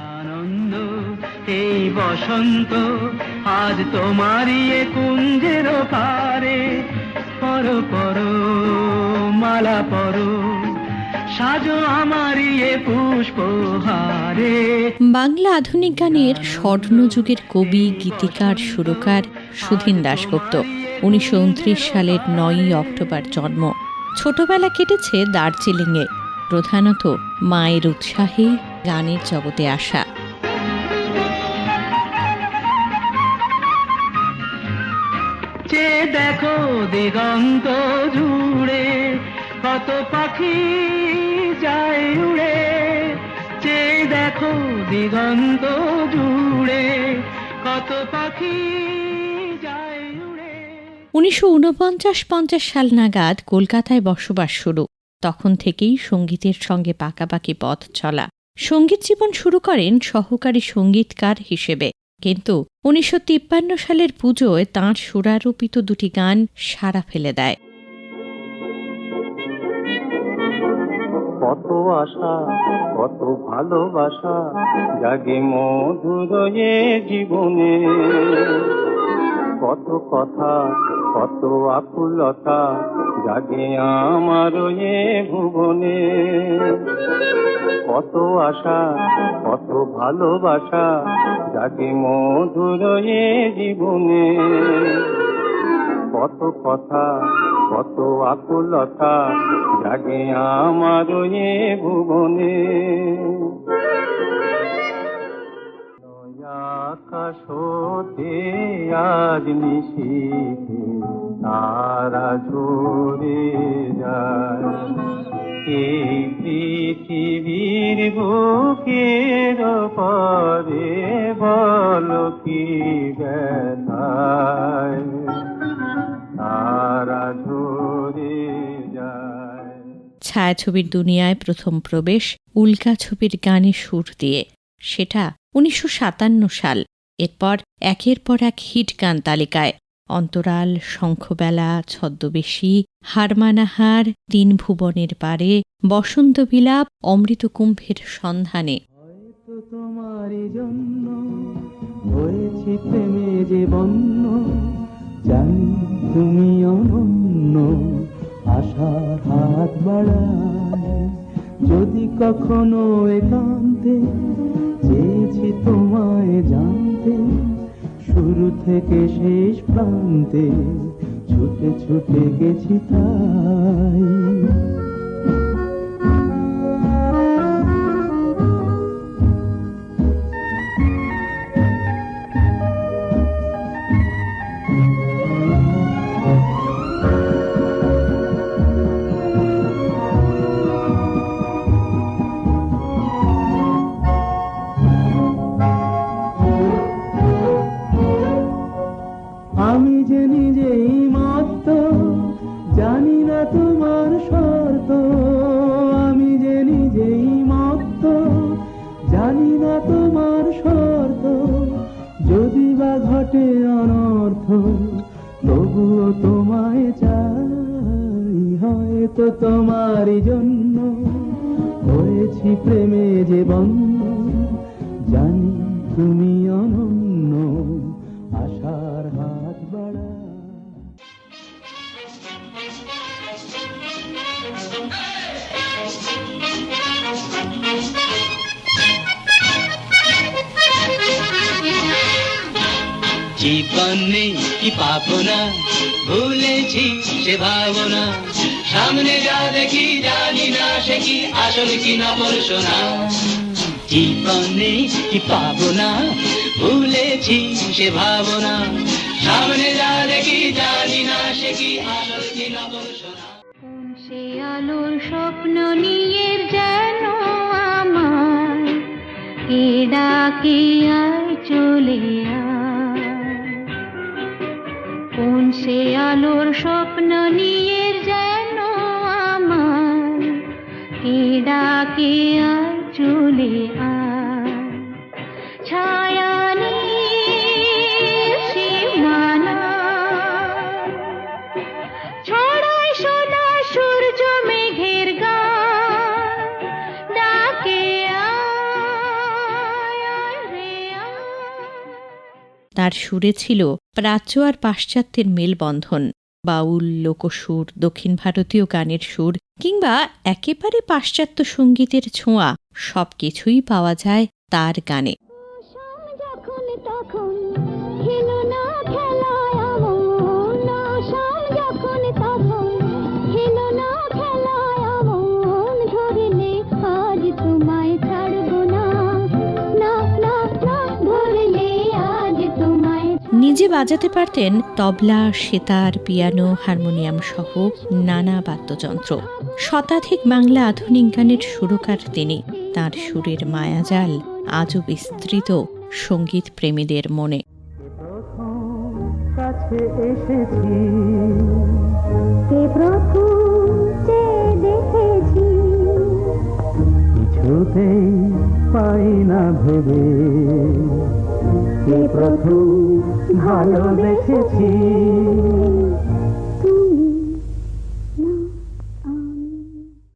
আনন্দ এই বসন্ত, আজ তোমারই কুঞ্জের পারে। পর পর, মালা পর, সাজো বাংলা আধুনিক গানের স্বর্ণযুগের কবি, গীতিকার, সুরকার সুধীন দাশগুপ্ত, উনিশশো উনত্রিশ সালের নয়ই অক্টোবর জন্ম। ছোটবেলা কেটেছে দার্জিলিংয়ে। প্রধানত মায়ের উৎসাহে গানের জগতে আসা। দেখো দিগন্ত জুড়ে কত পাখি যায় উড়ে। চে দেখো দিগন্ত জুড়ে কত পাখি উনিশশো উনপঞ্চাশ পঞ্চাশ সাল নাগাদ কলকাতায় বসবাস শুরু। তখন থেকেই সঙ্গীতের সঙ্গে পাকাপাকি পথ চলা। সংগীত জীবন শুরু করেন সহকারী সঙ্গীতকার হিসেবে। কিন্তু উনিশশো তিপ্পান্ন সালের পুজোয় তাঁর সুরারোপিত দুটি গান সাড়া ফেলে দেয়। কত আশা, কত ভালোবাসা জাগে মধুর জীবনে। কত কথা, কত আকুলতা জাগে আমার ভুবনে। কত আশা, কত ভালোবাসা, যাকে মধুর এ জীবনে। কত কথা, কত আকুলতা জাগে আমার এ ভুবনে। আকাশ হতে আজ নিশীথে তারা ঝরে যায়। পৃথিবীর বুকের পরে বল কি ছায়াছবির দুনিয়ায় প্রথম প্রবেশ উল্কা ছবির গানে সুর দিয়ে। সেটা উনিশশো সাতান্ন সাল। এরপর একের পর এক হিট গান তালিকায়। অন্তরাল, শঙ্খবেলা, ছদ্মবেশী হারমানাহার তিন ভুবনের পারে বসন্ত বিলাপ অমৃত কুম্ভের সন্ধানে জন্য হয়েছি যে বন্য তুমি যদি কখনো একান্তে চেয়েছি তোমায় জানতে, শুরু থেকে শেষ প্রান্তে ছুটে ছুটে গেছি তাই। আমি তোমারই জন্য হয়েছি প্রেমে যে বন্ধ। জানি তুমি অনন্য, আশার হাত বাড়া। জীবনে কি পাবো না? ভুলেছি সে ভাবনা। সামনে যা দেখি জানি না সে কি আসল কি না পড়শোনা। জীবনে কি পাবো না ভুলেছি সে ভাবনা। সামনে যা দেখি জানি না সে কি আসল কি না পড়শোনা। কোন সে আলোর স্বপ্ন নিয়ে যেন আমার? কে ডাকে আয় চলে কোন সে আলোর স্বপ্ন নিয়ে ডাকে আর চলে সূর্য মেঘের গা তার সুরে ছিল প্রাচ্য আর পাশ্চাত্যের মেলবন্ধন। বাউল, লোকসুর, দক্ষিণ ভারতীয় গানের সুর কিংবা একেবারে পাশ্চাত্য সঙ্গীতের ছোঁয়া সব কিছুই পাওয়া যায় তার গানে। বাজাতে পারতেন তবলা, সেতার, পিয়ানো, হারমোনিয়াম সহ নানা বাদ্যযন্ত্র। শতাধিক বাংলা আধুনিক গানের সুরকার তিনি। তার সুরের মায়াজাল আজও বিস্তৃত সংগীত প্রেমীদের মনে এসেছি দেখেছি পাই না ভেবে। প্রথম প্রথম ভালোবেসেছি